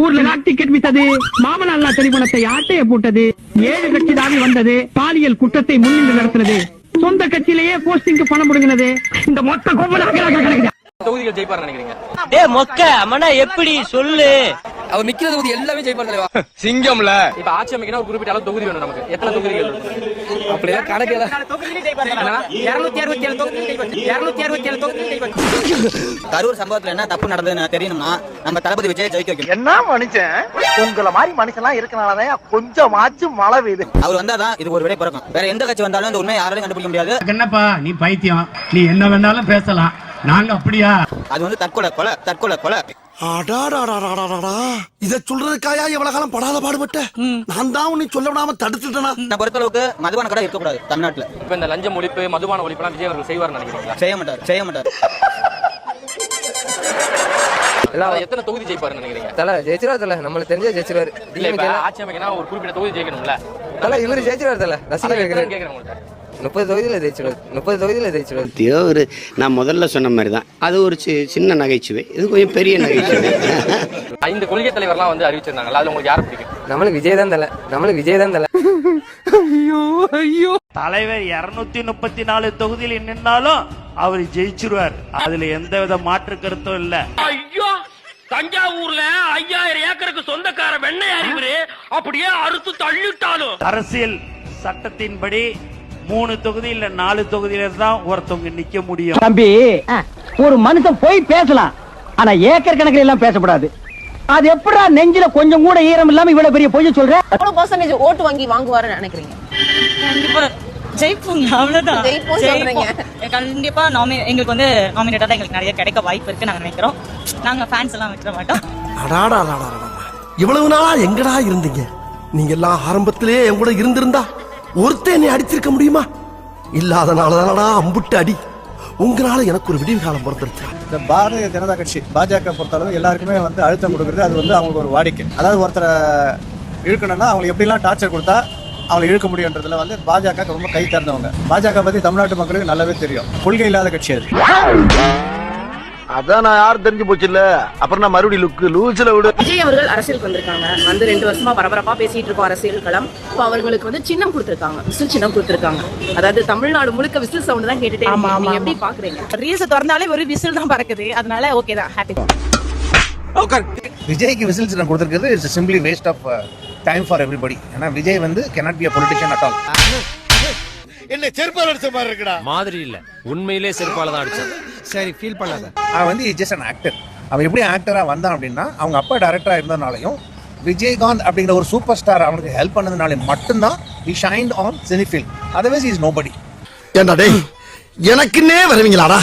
ஊர்ல lock ticket வித்தது. மாமனார் lottery பணத்தை ஆட்டைய போட்டது. ஏழு கட்சி தாவி வந்தது. பாலியல் குற்றத்தை முன்னின்று நடத்துறது சொந்த கட்சியிலேயே போஸ்டிங்க்கு பணம் முடுங்கினது இந்த மொத்த கோபம் தொகுதிகள் ஜெயிப்பார் நினைக்கிறீங்க? மொக்க அம்மனா எப்படி சொல்லு? அவர் நிக்கிற தொகுதி எல்லாமே ஜெயிப்பார் தலைவா. சிங்கம்ல. இப்ப ஆட்சி அமைக்கணும் ஒரு குறிப்பிட்ட அளவு தொகுதி வேணும் நமக்கு. எத்தனை தொகுதிகள்? அப்படியெல்லாம் கணக்கு கரூர் சம்பவத்துல என்ன தப்பு நடந்ததுன்னு தெரியணும்னா நம்ம தளபதி விஜய் ஜெயிக்க வைக்கணும். என்ன மனுஷன்? உங்கள மாதிரி மனுஷன்லாம் இருக்கனாலதான் கொஞ்சமாச்சும் மழை பெய்யுது. அவர் வந்தாதான் இது ஒரு விடை பிறக்கும். வேற எந்த கட்சி வந்தாலும் இந்த உண்மையை யாராலையும் கண்டுபிடிக்க முடியாது. என்னப்பா நீ பைத்தியம். நீ என்ன வேணாலும் பேசலாம். நாங்க அப்படியா? அது வந்து தற்கொலை கொலை தற்கொலை கொலை. இத சொல்றதுக்காயா எவ்வளவு காலம் படாத பாடுபட்ட? நான் தான் உன்னை சொல்ல விடாம தடுத்துட்டேனா? என்ன பொறுத்தளவுக்கு மதுபான கடை இருக்கக்கூடாது தமிழ்நாட்டுல. இப்ப இந்த லஞ்சம் ஒழிப்பு மதுபான ஒழிப்புலாம் விஜய் அவர்கள் செய்வார் நினைக்கிறீங்களா? செய்ய மாட்டார் செய்ய மாட்டார். எத்தனை தொகுதி ஜெயிப்பார் நினைக்கிறீங்க? தல ஜெயிச்சிருவார் தல. நம்மளுக்கு தெரிஞ்ச ஜெயிச்சிருவாரு. இல்ல ஆட்சி அமைக்கணும் ஒரு குறிப்பிட்ட தொகுதி ஜெயிக்கணும்ல. தல இவரு ஜெயிச்சிருவார் தல. ரசிகர் கேக்குறேன் உங்கள்ட்ட. முப்பது தொகுதியில ஜெயிச்சிருவார் முப்பது தொகுதியில ஜெயிச்சிருவார் பத்தியோ ஒரு நான் முதல்ல சொன்ன மாதிரி தான் அது ஒரு சி- சின்ன நகைச்சுவை. இது கொஞ்சம் பெரிய நகைச்சுவை. ஐந்து கொள்கை தலைவர்லாம் வந்து அறிவிச்சிருந்தாங்கல்ல அதுல உங்களுக்கு யார் பிடிக்கும்? நம்மளுக்கு விஜய் தான் தல. நம்மளுக்கு விஜய் தான் தல. தலைவர் இருநூத்தி முப்பத்தி நாலு தொகுதியில் நின்னாலும் அவர் ஜெயிச்சிருவார். அதுல எந்த வித மாற்று கருத்தும் இல்ல. ஐயோ தஞ்சாவூர்ல ஐயாயிரம் ஏக்கருக்கு சொந்தக்கார வெண்ணெய் அறிவுரு அப்படியே அறுத்து தள்ளிட்டாலும். அரசியல் சட்டத்தின்படி மூணு தொகுதி இல்ல நாலு தொகுதியில தான் ஒருத்தவங்க நிக்க முடியும். தம்பி ஒரு மனுஷன் போய் பேசலாம். ஆனா ஏக்கர் கணக்கில் எல்லாம் பேசக்கூடாது. அது எப்படா நெஞ்சில கொஞ்சம் கூட ஈரம் இல்லாம இவ்வளவு பெரிய பொய்ய சொல்ற? எவ்வளவு பர்சன்டேஜ் ஓட்டு வாங்கி வாங்குவாருன்னு நினைக்கிறீங்க? கண்டிப்பா. ஜெயிப்போங்க அவ்வளவுதான். ஜெயிப்போம். கண்டிப்பா நாமி எங்களுக்கு வந்து நாமினேட்டா தான் எங்களுக்கு நிறைய கிடைக்க வாய்ப்பு இருக்கு நாங்க நினைக்கிறோம். நாங்க ஃபேன்ஸ் எல்லாம் விட்டுற மாட்டோம். அடாடா இவ்வளவு நாளா எங்கடா இருந்தீங்க? நீங்க எல்லாம் ஆரம்பத்திலேயே என் கூட இருந்திருந்தா ஒருத்தன் என்னை அடிச்சிருக்க முடியுமா? இல்லாதனாலதானடா அம்புட்டு அடி. உங்களால எனக்கு ஒரு விடிவு காலம் பிறந்துருச்சு இந்த பாரதிய ஜனதா கட்சி பாஜக பொறுத்தளவு எல்லாருக்குமே வந்து அழுத்தம் கொடுக்குறது அது வந்து அவங்களுக்கு ஒரு வாடிக்கை. அதாவது ஒருத்தரை இழுக்கணும்னா அவங்களுக்கு எப்படிலாம் டார்ச்சர் கொடுத்தா அவங்களை இழுக்க முடியுன்றதுல வந்து பாஜக ரொம்ப கை திறந்தவங்க பாஜக பத்தி தமிழ்நாட்டு மக்களுக்கு நல்லாவே தெரியும். கொள்கை இல்லாத கட்சி அது. அதான் நான் யாரும் தெரிஞ்சு போச்சு இல்ல அப்புறம் நான் மறுபடியும் லுக்கு லூசில விடு. விஜய் அவர்கள் அரசியலுக்கு வந்திருக்காங்க. வந்து ரெண்டு வருஷமா பரபரப்பா பேசிட்டு இருக்கோம் அரசியல் களம். இப்போ அவர்களுக்கு வந்து சின்னம் கொடுத்திருக்காங்க. விசில் சின்னம் கொடுத்திருக்காங்க. அதாவது தமிழ்நாடு முழுக்க விசில் சவுண்ட் தான் கேட்டுட்டே இருக்கு. நீங்க எப்படி பாக்குறீங்க? ரீல்ஸ் திறந்தாலே ஒரு விசில் தான் பறக்குது. அதனால ஓகே தான். ஹாப்பி விஜய்க்கு விசில் சின்னம் கொடுத்துருக்கிறது it's simply waste of time for everybody ஏன்னா விஜய் வந்து cannot be a politician at all. என்ன செருப்பால் அடிச்ச மாதிரி இருக்குடா. மாதிரி இல்ல. உண்மையிலே செருப்பால தான் அடிச்சேன். சரி ஃபீல் பண்ணாத. அவன் வந்து ஜஸ்ட் அன் ஆக்டர் அவன் எப்படி ஆக்டரா வந்தான் அப்படின்னா அவங்க அப்பா டைரக்டரா இருந்தனாலையும் விஜயகாந்த் அப்படிங்கிற ஒரு சூப்பர் ஸ்டார் அவனுக்கு ஹெல்ப் பண்ணதுனால மட்டும்தான் he shined on cine field otherwise is nobody ஏண்டா டேய்? எனக்குன்னே வருவீங்களாடா?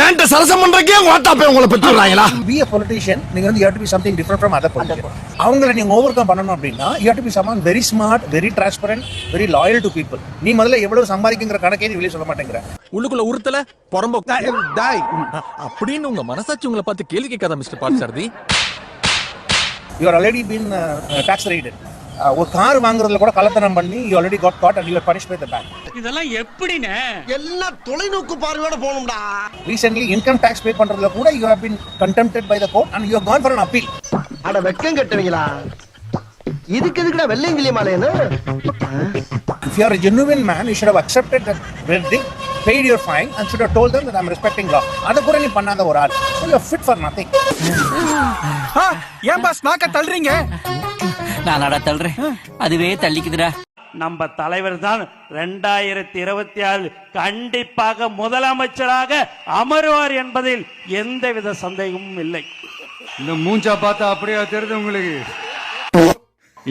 ஏன்ட்ட சரசம் பண்றக்கே ஓட்டா போய் உங்களை பெற்று விடுறாங்களா? பி a politician நீங்க வந்து you have to be something different from other politicians. அவங்கள நீங்க ஓவர் கம் பண்ணணும் அப்படின்னா you have to be someone very smart very transparent very loyal to people. நீ முதல்ல எவ்வளவு சம்பாதிக்குங்கிற கணக்கே நீ வெளியே சொல்ல மாட்டேங்கிற. உள்ளுக்குள்ள உறுத்தல புறம்போ. டாய் அப்படின்னு உங்க மனசாட்சி உங்களை பார்த்து கேள்வி கேட்காத mister Parthasarathy you are already been uh, uh, tax raided Uh, ஒரு கார் வாங்குறதுல கூட கலத்தனம் பண்ணி already got caught and you are punished by the bank இதெல்லாம் எப்படின்னு எல்லாம் தொலைநோக்கு பார்வையோட போகணும்டா recently income tax pay பண்றதுல கூட you have been contempted by the court and you have gone for an appeal அட வெக்கம் கட்டுவீங்களா இதுக்கு எதுக்குடா வெள்ளையங்கிலி மாலையன்னு if you are a genuine man you should have accepted that verdict paid your fine and should have told them that I'm respecting law அத கூட நீ பண்ணாத ஒரு ஆள் you are fit for nothing ஏன் பாஸ் நாக்க தள்ளுறீங்க நான் நட தள்ளுறேன். அதுவே தள்ளிக்குதுடா. நம்ம தலைவர் தான் ரெண்டாயிரத்தி இருபத்தி ஆறு கண்டிப்பாக முதலமைச்சராக அமருவார் என்பதில் எந்தவித சந்தேகமும் இல்லை. இந்த மூஞ்சா பார்த்தா அப்படியே தெரியுது உங்களுக்கு?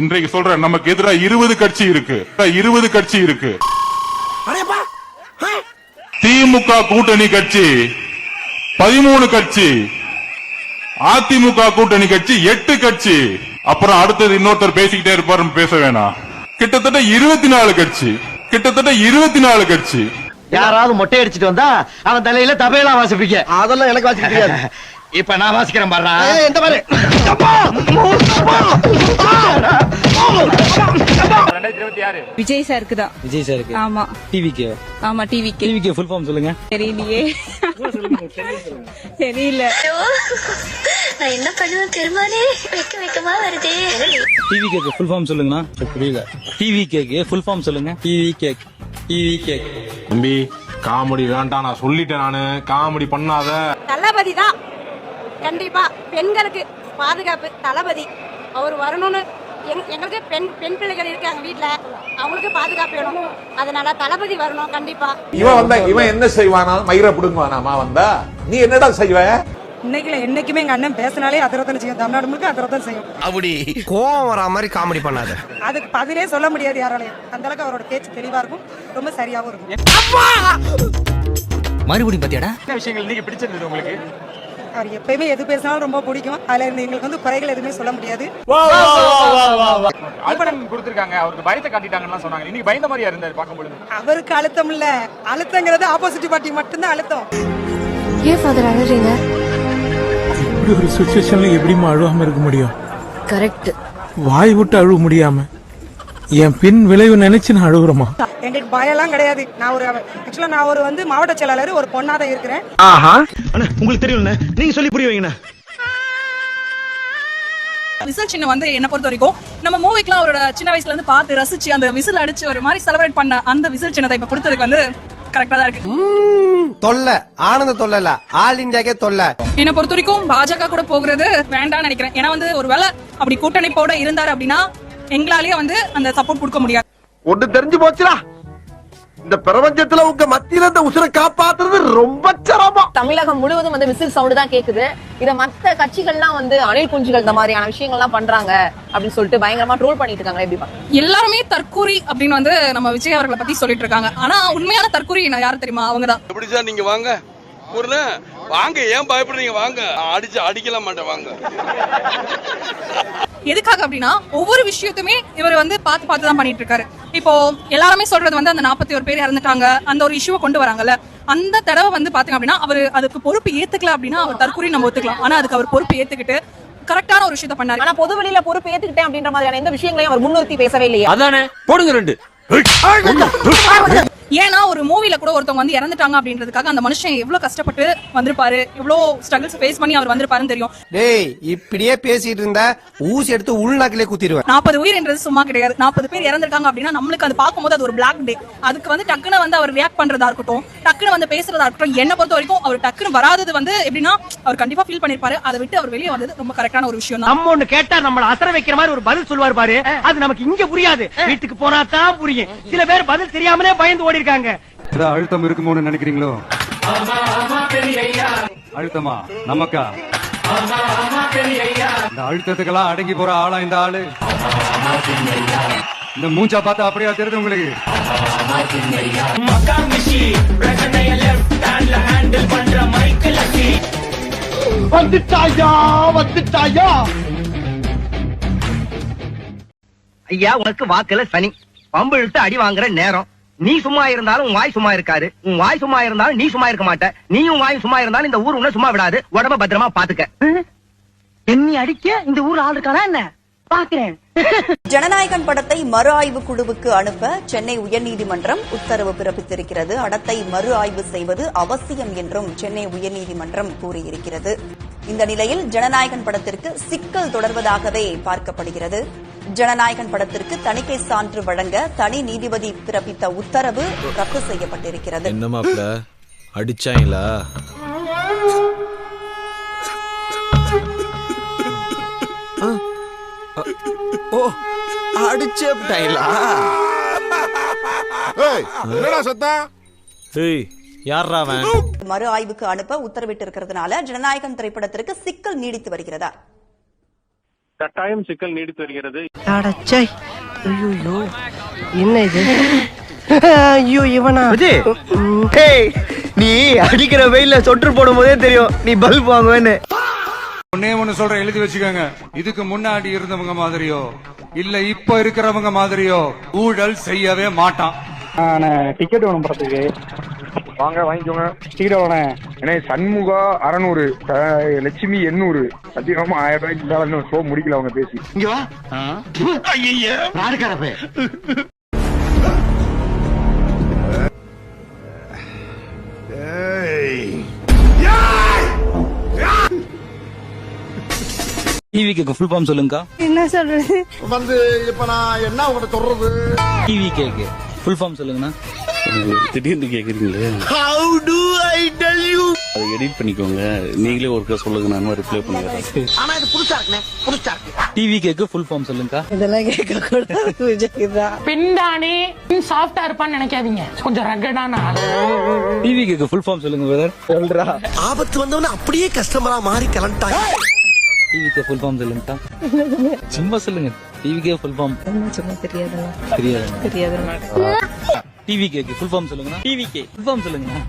இன்றைக்கு சொல்றேன் நமக்கு எதிராக இருபது கட்சி இருக்கு. இருபது கட்சி இருக்கு. திமுக கூட்டணி கட்சி பதிமூணு கட்சி அதிமுக கூட்டணி கட்சி எட்டு கட்சி. அப்புறம் அடுத்தது இன்னொருத்தர் பேசிக்கிட்டே இருப்பாரு பேச வேணாம். கிட்டத்தட்ட இருபத்தி நாலு கட்சி. கிட்டத்தட்ட இருபத்தி நாலு கட்சி. யாராவது மொட்டை அடிச்சிட்டு வந்தா அவன் தலையில தபையெல்லாம் வாசிப்பீங்க அதெல்லாம் எனக்கு வாசிக்க தெரியாது. இப்ப நான் வாசிக்கிறேன் பாரு. எந்த விஜய் சாருக்கு தான் விஜய் சாருக்கு. ஆமா. டிவிக்கு. ஆமா டிவிக்கு. டிவிக்கு ஃபுல் ஃபார்ம் சொல்லுங்க. தெரியலையே. தெரியல. நான் என்ன பண்ணுவேன் பெருமானே வைக்க வைக்கமா வருதே. டிவி கேக் ஃபுல் ஃபார்ம் சொல்லுங்கண்ணா. புரியல. டிவி கேக் ஃபுல் ஃபார்ம் சொல்லுங்க. டிவி கேக் டிவி கேக் தம்பி காமெடி வேண்டாம் நான் சொல்லிட்டேன் நானு. காமெடி பண்ணாத. தளபதி தான். கண்டிப்பா பெண்களுக்கு பாதுகாப்பு தளபதி. அவர் வரணும்னு எங்களுக்கு பெண் பெண் பிள்ளைகள் இருக்காங்க வீட்டுல அவங்களுக்கு பாதுகாப்பு வேணும். அதனால தளபதி வரணும் கண்டிப்பா. இவன் வந்தா இவன் என்ன செய்வானா? மயிரை புடுங்குவானாமா வந்தா? நீ என்னடா செய்வ? இன்னைக்குல என்னைக்குமே எங்க அண்ணன் பேசினாலே அதிரத்தனை செய்யும். தமிழ்நாடு முழுக்க அதிரத்தனை செய்யும். அப்படி. கோவம் வரா மாதிரி காமெடி பண்ணாத. அதுக்கு பதிலே சொல்ல முடியாது யாராலையும். அந்த அளவுக்கு அவரோட பேச்சு தெளிவா இருக்கும். ரொம்ப சரியாவும் இருக்கும். மறுபடியும் பாத்தியாடா? என்ன விஷயங்கள் நீங்க பிடிச்சிருந்தது உங்களுக்கு? அவர் எப்பயுமே எது பேசினாலும் ரொம்ப பிடிக்கும். அதுல இருந்து எங்களுக்கு வந்து குறைகள் எதுவுமே சொல்ல முடியாது. அழுத்தம் கொடுத்துருக்காங்க. அவருக்கு பயத்தை காட்டிட்டாங்கன்னு சொன்னாங்க. இன்னைக்கு பயந்த மாதிரியா இருந்தாரு பார்க்கும்பொழுது அவருக்கு அழுத்தம் இல்ல. அழுத்தங்கிறது ஆப்போசிட் பார்ட்டி மட்டும்தான் அழுத்தம். ஏன் ஃபாதர் அழறீங்க? இப்படி ஒரு சுச்சுவேஷன்ல எப்படிமா அழுவாம இருக்க முடியும்? கரெக்ட் வாய் விட்டு அழுவ முடியாம. என் பின் விளைவு நினைச்சு நான் அழுகுறமா எங்களுக்கு பயம்லாம் கிடையாது. நான் ஒரு ஆக்சுவலா நான் ஒரு வந்து மாவட்ட செயலாளர் ஒரு பொண்ணா தான் இருக்கிறேன். ஆஹா. உங்களுக்கு தெரியும்ல? நீங்க சொல்லி புரிய வைங்கண்ணா. விசில் சின்ன வந்து என்ன பொறுத்த வரைக்கும் நம்ம மூவிக்குலாம் அவரோட சின்ன வயசுல இருந்து பார்த்து ரசிச்சு அந்த விசில் அடிச்சு ஒரு மாதிரி செலிப்ரேட் பண்ண அந்த விசில் சின்னதை இப்ப கொடுத்ததுக்கு வந்து கரெக்டா தான் இருக்கு. தொல்லை. ஆனந்த தொல்லை இல்ல ஆல் இந்தியாக்கே தொல்லை. என்ன பொறுத்த வரைக்கும் பாஜக கூட போகிறது வேண்டாம்னு நினைக்கிறேன். ஏன்னா வந்து ஒருவேளை அப்படி கூட்டணிப்போட இருந்தாரு அப்படின்னா எங்களாலேயே வந்து அந்த சப்போர்ட் கொடுக்க முடியாது. ஒண்ணு தெரிஞ்சு போச்சுடா. இந்த பிரபஞ்சத்துல உங்க மத்தியில இந்த உசுரை காப்பாத்துறது ரொம்ப சிரமம். தமிழகம் முழுவதும் வந்து விசில் சவுண்ட் தான் கேக்குது. இத மத்த கட்சிகள்லாம் வந்து அணில் குஞ்சுகள் இந்த மாதிரியான விஷயங்கள்லாம் பண்றாங்க அப்படின்னு சொல்லிட்டு பயங்கரமா ட்ரோல் பண்ணிட்டு இருக்காங்க எப்படி எல்லாருமே தற்கூரி அப்படின்னு வந்து நம்ம விஜய் அவர்களை பத்தி சொல்லிட்டு இருக்காங்க ஆனா உண்மையான தற்கூரி நான் யாரு தெரியுமா? அவங்கதான். எப்படி சார் நீங்க வாங்க? வாங்க ஏன் பயப்படுறீங்க? வாங்க. அடிச்சு அடிக்கல மாட்டேன் வாங்க. எதுக்காக அப்படின்னா ஒவ்வொரு விஷயத்துமே இவர் வந்து பார்த்து பார்த்து தான் பண்ணிட்டு இருக்காரு இப்போ எல்லாருமே சொல்றது வந்து அந்த நாற்பத்தி ஒரு பேர் இறந்துட்டாங்க. அந்த ஒரு இஷ்யூவை கொண்டு வராங்கல்ல. அந்த தடவை வந்து பாத்தீங்க அப்படின்னா அவர் அதுக்கு பொறுப்பு ஏத்துக்கல அப்படின்னா அவர் தற்கொலை நம்ம ஒத்துக்கலாம். ஆனா அதுக்கு அவர் பொறுப்பு ஏத்துக்கிட்டு கரெக்டான ஒரு விஷயத்த பண்ணாரு. ஆனா பொது வெளியில பொறுப்பு ஏத்துக்கிட்டேன் அப்படின்ற மாதிரியான எந்த விஷயங்களையும் அவர் முன்னிறுத்தி பேசவே இல்லையா. அதானே? போடுங்க ரெண்டு. ஏன்னா ஒரு மூவில கூட ஒருத்தவங்க வந்து இறந்துட்டாங்க அப்படின்றதுக்காக அந்த மனுஷன் எவ்வளவு கஷ்டப்பட்டு வந்திருப்பாரு. எவ்வளவு ஸ்ட்ரகிள்ஸ் ஃபேஸ் பண்ணி அவர் வந்திருப்பாருன்னு தெரியும். டேய் இப்படியே பேசிட்டு இருந்தா ஊசி எடுத்து உள்நாக்கிலே குத்திடுவேன் நாற்பது உயிர்ன்றது சும்மா கிடையாது. நாற்பது பேர் இறந்திருக்காங்க அப்படின்னா நம்மளுக்கு அது பார்க்கும்போது அது ஒரு பிளாக் டே அதுக்கு வந்து டக்குன்னு வந்து அவர் ரியாக்ட் பண்றதா இருக்கட்டும் டக்குன்னு வந்து பேசுறதா இருக்கட்டும் என்ன பொறுத்த வரைக்கும் அவர் டக்குன்னு வராதது வந்து எப்படின்னா அவர் கண்டிப்பா ஃபீல் பண்ணிருப்பாரு. அதை விட்டு அவர் வெளியே வந்தது ரொம்ப கரெக்டான ஒரு விஷயம் தான். நம்ம ஒண்ணு கேட்டா நம்மள அசர வைக்கிற மாதிரி ஒரு பதில் சொல்லுவார் பாரு. அது நமக்கு இங்க புரியாது. வீட்டுக்கு போனா தான் புரியும். சில பேர் பதில் தெரியாமலே பயந்து ஓடி இருக்காங்க அழுத்தம் இருக்குமோன்னு நினைக்கிறீங்களோ? அழுத்தமா? நமக்கா? இந்த அழுத்தத்துக்கெல்லாம் அடங்கி போற ஆளா இந்த ஆளு? இந்த மூஞ்சா பார்த்தா அப்படியா தெரியுது உங்களுக்கு? வந்துட்டாயா வந்துட்டாயா? ஐயா உனக்கு வாக்குல சனி. பம்பு இழுத்து அடி வாங்குற நேரம். நீ சும்மா இருந்தாலும் உன் வாய் சும்மா இருக்காரு உன் வாய் சும்மா இருந்தாலும் நீ சும்மா இருக்க மாட்ட. நீயும் வாயும் சும்மா இருந்தாலும் இந்த ஊர் உன்னை சும்மா விடாது. உடம்ப பத்திரமா பாத்துக்க. என்னி அடிக்க இந்த ஊர் ஆள் இருக்கானா என்ன? பாக்குறேன். ஜனநாயகன் படத்தை மறு ஆய்வு குழுவுக்கு அனுப்ப சென்னை உயர்நீதிமன்றம் உத்தரவு பிறப்பித்திருக்கிறது. படத்தை மறு ஆய்வு செய்வது அவசியம் என்றும் சென்னை உயர்நீதிமன்றம் கூறியிருக்கிறது. இந்த நிலையில் ஜனநாயகன் படத்திற்கு சிக்கல் தொடர்வதாகவே பார்க்கப்படுகிறது. ஜனநாயகன் படத்திற்கு தணிக்கை சான்று வழங்க தனி நீதிபதி பிறப்பித்த உத்தரவு ரத்து செய்யப்பட்டிருக்கிறது. என்ன மாப்ள அடிச்சாங்களா? ஓ அடிச்சேப்டாங்களா என்னடா சத்தம் ஏய் யாரா அவன்? மறு ஆய்வுக்கு அனுப்ப உத்தரவிட்டிருக்கிறதுனால ஜனநாயகன் திரைப்படத்திற்கு சிக்கல் நீடித்து வருகிறதா? கட்டாயம் சிக்கல் நீடித்து வருகிறது. ஐயோ என்ன இது? ஐயோ இவனா? நீ அடிக்கிற வெயில்ல சொட்டு போடும் போதே தெரியும் நீ பல்ப் வாங்குவேன்னு. ஒன்னே ஒண்ணு சொல்றேன் எழுதி வச்சுக்கோங்க. இதுக்கு முன்னாடி இருந்தவங்க மாதிரியோ இல்ல இப்ப இருக்கிறவங்க மாதிரியோ ஊழல் செய்யவே மாட்டான். டிக்கெட் வேணும் படத்துக்கு வாங்க வாங்கிக்கோங்க. சீரவனே ஏன்னா சண்முகா அறநூறு லட்சுமி எண்ணூறு. சத்தியமா ஆயிரம் ரூபாய்க்கு மேல இன்னும் ஷோ முடிக்கல அவங்க பேசி. இங்க வா. ஐயா யாருக்காரப்பே? டிவி கேக்கு ஃபுல் ஃபார்ம் சொல்லுங்கக்கா. என்ன சொல்றது? வந்து இப்ப நான் என்ன உங்கள்கிட்ட சொல்றது? டிவி கேக்கு ஃபுல் ஃபார்ம் சொல்லுங்கண்ணா. திடீர்னு கேக்குறீங்களே? How do I tell you அதை எடிட் பண்ணிக்கோங்க. நீங்களே ஒருக்கா சொல்லுங்க நான் ரிப்ளை பண்ணிடுறேன் ஆனா இது புதுசா இருக்குண்ணே புதுசா இருக்கு. டிவி கேக்கு ஃபுல் ஃபார்ம் சொல்லுங்கக்கா. இதெல்லாம் கேட்க கூடாது விஜய் தான் பின்தானே சாஃப்டா இருப்பான்னு நினைக்காதீங்க. கொஞ்சம் ரகடான ஆளு. டிவி கேக்கு ஃபுல் ஃபார்ம் சொல்லுங்க பிரதர் சொல்றா. ஆபத்து வந்தவன அப்படியே கஸ்டமரா மாறி கிளம்பிட்டாங்க. டிவி கே ஃபுல் ஃபார்ம் சொல்லுங்கக்கா. சும்மா சொல்லுங்க. டிவி கே ஃபுல் ஃபார்ம் சும்மா தெரியாதுல்ல தெரியாது தெரியாதுல்ல டிவி கேக்கு ஃபுல் ஃபார்ம் சொல்லுங்கண்ணா. டிவி கே ஃபுல் ஃபார்ம் சொல்லுங்கண்ணா.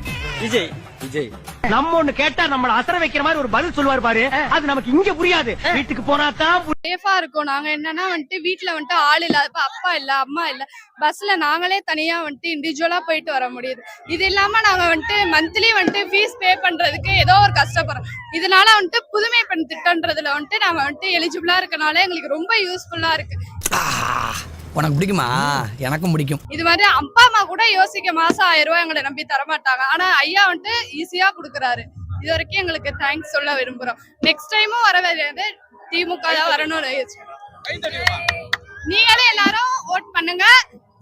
விஜய். விஜய். நம்ம ஒண்ணு கேட்டா நம்மள அசர வைக்கிற மாதிரி ஒரு பதில் சொல்லுவாரு பாரு. அது நமக்கு இங்க புரியாது. வீட்டுக்கு போனா தான் சேஃபா இருக்கும். நாங்க என்னன்னா வந்துட்டு வீட்ல வந்துட்டு ஆள் இல்லாதப்ப அப்பா இல்ல அம்மா இல்ல. பஸ்ல நாங்களே தனியா வந்துட்டு இண்டிவிஜுவலா போயிட்டு வர முடியுது. இது இல்லாம நாங்க வந்துட்டு மந்த்லி வந்துட்டு ஃபீஸ் பே பண்றதுக்கு ஏதோ ஒரு கஷ்டப்படுறோம். இதனால வந்துட்டு புதுமை பெண் திட்டன்றதுல வந்துட்டு நாங்க வந்துட்டு எலிஜிபிளா இருக்கனால எங்களுக்கு ரொம்ப யூஸ்ஃபுல்லா இருக்கு. உனக்கு பிடிக்குமா? எனக்கும் பிடிக்கும். இது மாதிரி அப்பா அம்மா கூட யோசிக்க மாசம் ஆயிரம் ரூபாய் எங்களை நம்பி தர மாட்டாங்க ஆனா ஐயா வந்துட்டு ஈஸியா கொடுக்குறாரு. இது வரைக்கும் எங்களுக்கு தேங்க்ஸ் சொல்ல விரும்புறோம். நெக்ஸ்ட் டைமும் வர வேண்டியது திமுக தான் வரணும்னு. நீங்களே எல்லாரும் ஓட் பண்ணுங்க.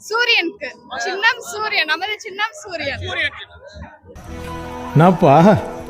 சூரியனுக்கு. சின்னம் சூரியன். நமது சின்னம் சூரியன். என்னப்பா?